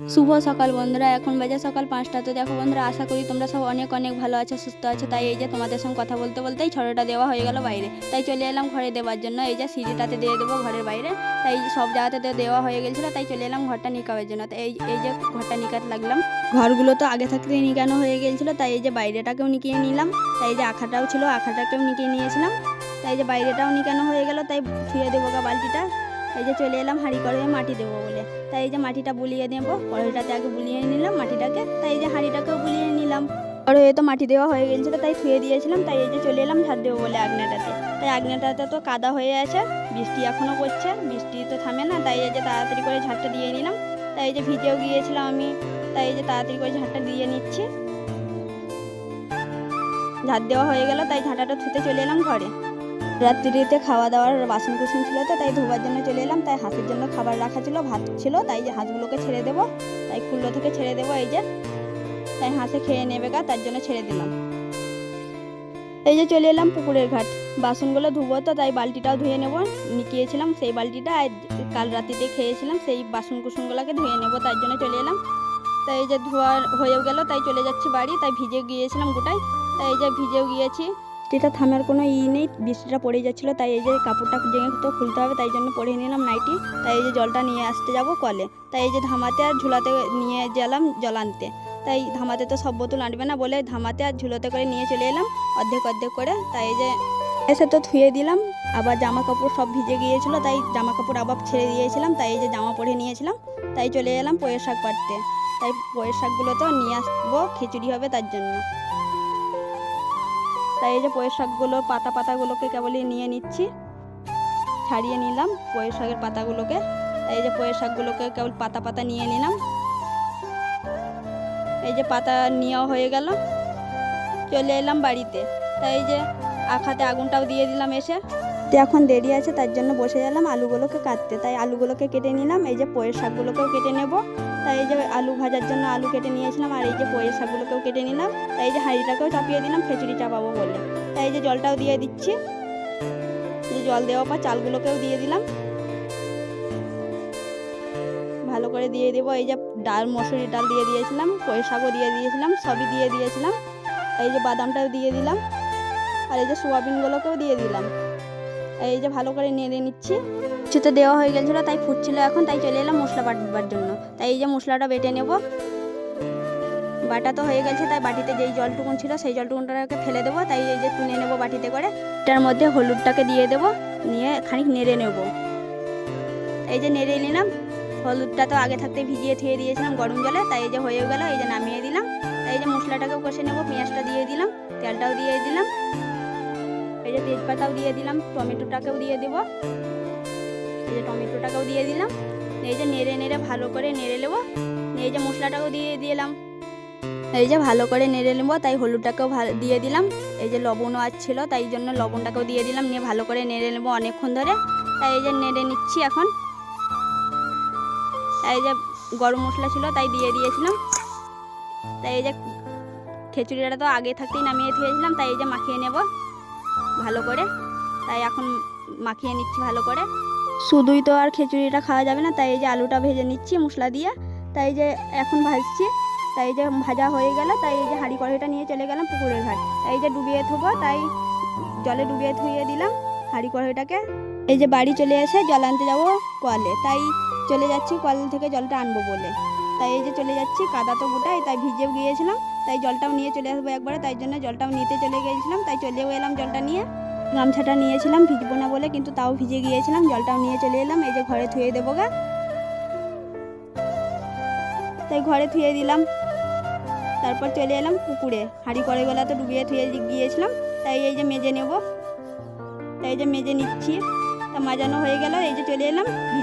শুভ সকাল বন্ধুরা, এখন বাজে সকাল পাঁচটা। তো দেখো বন্ধুরা, আশা করি তোমরা সব অনেক অনেক ভালো আছো, সুস্থ আছো। তাই এই যে তোমাদের সঙ্গে কথা বলতে বলতেই ছড়াটা দেওয়া হয়ে গেল বাইরে। তাই চলে এলাম ঘরে দেওয়ার জন্য। এই যে সিঁড়িটাতে দিয়ে দেবো ঘরের বাইরে। তাই সব জায়গাতে তো দেওয়া হয়ে গেছিল, তাই চলে এলাম ঘরটা নিকাবের জন্য। তাই এই এই যে ঘরটা নিকাতে লাগলাম। ঘরগুলো তো আগে থাকতেই নিকানো হয়ে গেছিল, তাই এই যে বাইরেটাকেও নিকিয়ে নিলাম। তাই যে আখাটাও ছিল, আখাটাকেও নিকিয়ে নিয়েছিলাম। তাই যে বাইরেটাও নিকানো হয়ে গেল, তাই ধুয়ে দেবো গা বালতিটা। এই যে চলে এলাম, হাঁড়ি করে মাটি দেবো বলে। তাই এই যে মাটিটা বুলিয়ে নেব, কড়াইটাতে আগে বুলিয়ে নিলাম মাটিটাকে, তাই এই যে হাঁড়িটাকেও বুলিয়ে নিলাম। কড়াইয়ে তো মাটি দেওয়া হয়ে গেছিল তাই ধুয়ে দিয়েছিলাম, তাই এই যে চলে এলাম ঝাড় দেবো বলে আগনাটাতে তাই আগনাটাতে তো কাদা হয়ে আছে, বৃষ্টি এখনও পড়ছে, বৃষ্টি তো থামে না, তাই এই যে তাড়াতাড়ি করে ঝাড়টা দিয়ে নিলাম। তাই এই যে ভিজেও গিয়েছিলাম আমি, তাই এই যে তাড়াতাড়ি করে ঝাড়টা দিয়ে নিচ্ছি। ঝাড় দেওয়া হয়ে গেল, তাই ঝাঁটাটা ধুতে চলে এলাম ঘরে। রাত্রিতে খাওয়া দাওয়ার বাসন কুসন ছিল তো, তাই ধোবার জন্য চলে এলাম। তাই হাঁসের জন্য খাবার রাখা ছিল, ভাত ছিল। তাই যে হাঁসগুলোকে ছেড়ে দেবো, তাই খুল্লো থেকে ছেড়ে দেবো এই যে। তাই হাঁসে খেয়ে নেবে গা, তার জন্য ছেড়ে দিলাম। এই যে চলে এলাম পুকুরের ঘাট। বাসনগুলো ধুবো তো, তাই বালতিটাও ধুয়ে নেব। নিকিয়েছিলাম সেই বালতিটা কাল রাতিতে খেয়েছিলাম, সেই বাসন কুসনগুলোকে ধুয়ে নেব, তার জন্য চলে এলাম। তাই এই যে ধোয়া হয়েও গেল, তাই চলে যাচ্ছি বাড়ি। তাই ভিজে গিয়েছিলাম গোটাই তাই এই যে ভিজেও গিয়েছি। বৃষ্টিটা থামার কোনো ই নেই, বৃষ্টিটা পড়ে যাচ্ছিল, তাই এই যে কাপড়টা জেঙে তো খুলতে হবে, তাই জন্য পরে নিলাম নাইটি, তাই এই যে জলটা নিয়ে আসতে যাব কলে, তাই এই যে ধামাতে আর ঝুলাতে নিয়ে গেলাম জল আনতে, তাই ধামাতে তো সব বোতল আনবে না বলে ধামাতে আর ঝুলোতে করে নিয়ে চলে এলাম, অর্ধেক অর্ধেক করে, তাই এই যে এসে তো ধুয়ে দিলাম, আবার জামা কাপড় সব ভিজে গিয়েছিল, তাই জামা কাপড় আবার ছেড়ে দিয়েছিলাম, তাই এই যে জামা পরে নিয়েছিলাম, তাই চলে এলাম পয়ের শাক পাড়তে, তাই পয়ের শাকগুলো তো নিয়ে আসব, খিচুড়ি হবে তার জন্য। তাই এই যে পয়ের শাকগুলো, পাতা পাতাগুলোকে কেবলই নিয়ে নিচ্ছি। ছাড়িয়ে নিলাম পয়ের শাকের পাতাগুলোকে। তাই এই যে পয়ের শাকগুলোকে কেবল পাতা পাতা নিয়ে নিলাম। এই যে পাতা নেওয়া হয়ে গেল। চলে এলাম বাড়িতে। তাই এই যে আখাতে আগুনটাও দিয়ে দিলাম এসে। তো এখন দেরি আছে, তার জন্য বসে গেলাম আলুগুলোকে কাটতে। তাই আলুগুলোকে কেটে নিলাম, এই যে পয়ের শাকগুলোকেও কেটে নেব। তাই এই যে আলু ভাজার জন্য আলু কেটে নিয়েছিলাম, আর এই যে পয়ের শাকগুলোকেও কেটে নিলাম। তাই এই যে হাঁড়িটাকেও চাপিয়ে দিলাম, খিচুড়ি চাপাবো বলে। তাই এই যে জলটাও দিয়ে দিচ্ছি। যে জল দেওয়ার পর চালগুলোকেও দিয়ে দিলাম। ভালো করে দিয়ে দেবো, এই যে ডাল মসুরি ডাল দিয়ে দিয়েছিলাম, পয়ের শাকও দিয়ে দিয়েছিলাম, সবই দিয়ে দিয়েছিলাম। এই যে বাদামটাও দিয়ে দিলাম। আর এই যে সোয়াবিনগুলোকেও দিয়ে দিলাম। এই যে ভালো করে নেড়ে নিচ্ছি। কিছু তো দেওয়া হয়ে গেছিল তাই ফুটছিল এখন, তাই চলে এলাম মশলা বাটবার জন্য। তাই এই যে মশলাটা বেটে নেব। বাটা তো হয়ে গেছে, তাই বাটিতে যেই জলটুকুন ছিল, সেই জলটুকুনটাকে ফেলে দেবো, তাই এই যে তুলে নেব বাটিতে করে। এটার মধ্যে হলুদটাকে দিয়ে দেবো, নিয়ে খানিক নেড়ে নেব। এই যে নেড়ে নিলাম, হলুদটা তো আগে থাকতে ভিজিয়ে থুয়ে দিয়েছিলাম গরম জলে, তাই এই যে হয়ে গেল, এই যে নামিয়ে দিলাম। তাই এই যে মশলাটাকেও কষে নেব, পেঁয়াজটা দিয়ে দিলাম, তেলটাও দিয়ে দিলাম। যে তেজপাতাও দিয়ে দিলাম, টমেটোটাকেও দিয়ে দেবো। এই যে টমেটোটাকেও দিয়ে দিলাম, এই যে নেড়ে নেড়ে ভালো করে নেড়ে নেব। এই যে মশলাটাকেও দিয়ে দিলাম, এই যে ভালো করে নেড়ে নেব, তাই হলুদটাকেও দিয়ে দিলাম। এই যে লবণও ছিল তাই জন্য লবণটাকেও দিয়ে দিলাম, নিয়ে ভালো করে নেড়ে নেব অনেকক্ষণ ধরে। তাই এই যে নেড়ে নিচ্ছি এখন। তাই এই যে গরম মশলা ছিল, তাই দিয়ে দিয়েছিলাম। তাই এই যে খিচুড়িটা তো আগে থাকতেই নামিয়ে থুয়েছিলাম, তাই এই যে মাখিয়ে নেব। ভালো করে। তাই এখন মাখিয়ে নিচ্ছি ভালো করে। শুধুই তো আর খিচুড়িটা খাওয়া যাবে না, তাই এই যে আলুটা ভেজে নিচ্ছি, মশলা দিয়ে। তাই যে এখন ভাজছি, তাই যে ভাজা হয়ে গেল, তাই এই যে হাঁড়ি কড়াইটা নিয়ে চলে গেলাম পুকুরের ঘাট। তাই যে ডুবিয়ে থবো, তাই জলে ডুবিয়ে থুয়ে দিলাম হাঁড়ি কড়াইটাকে। এই যে বাড়ি চলে এসে জল আনতে যাব কলে, তাই চলে যাচ্ছি কল থেকে জলটা আনব বলে। তাই এই যে চলে যাচ্ছি, কাদা তো গোটাই, তাই ভিজেও গিয়েছিলাম, তাই জলটাও নিয়ে চলে আসব একবারে, তাই জন্য জলটাও নিতে চলে গিয়েছিলাম, তাই চলেও এলাম জলটা নিয়ে। গামছাটা নিয়েছিলাম, ভিজবো না বলে কিন্তু তাও ভিজে গিয়েছিলাম, জলটাও নিয়ে চলে এলাম, এই যে ঘরে থুয়ে দেবো গা। তাই ঘরে থুয়ে দিলাম, তারপর চলে এলাম পুকুরে, হাঁড়ি করে গলা তো ডুবিয়ে থুয়ে গিয়েছিলাম, তাই এই যে মেজে নেব, তাই এই যে মেজে নিচ্ছি, তা মাজানো হয়ে গেল, এই যে চলে এলাম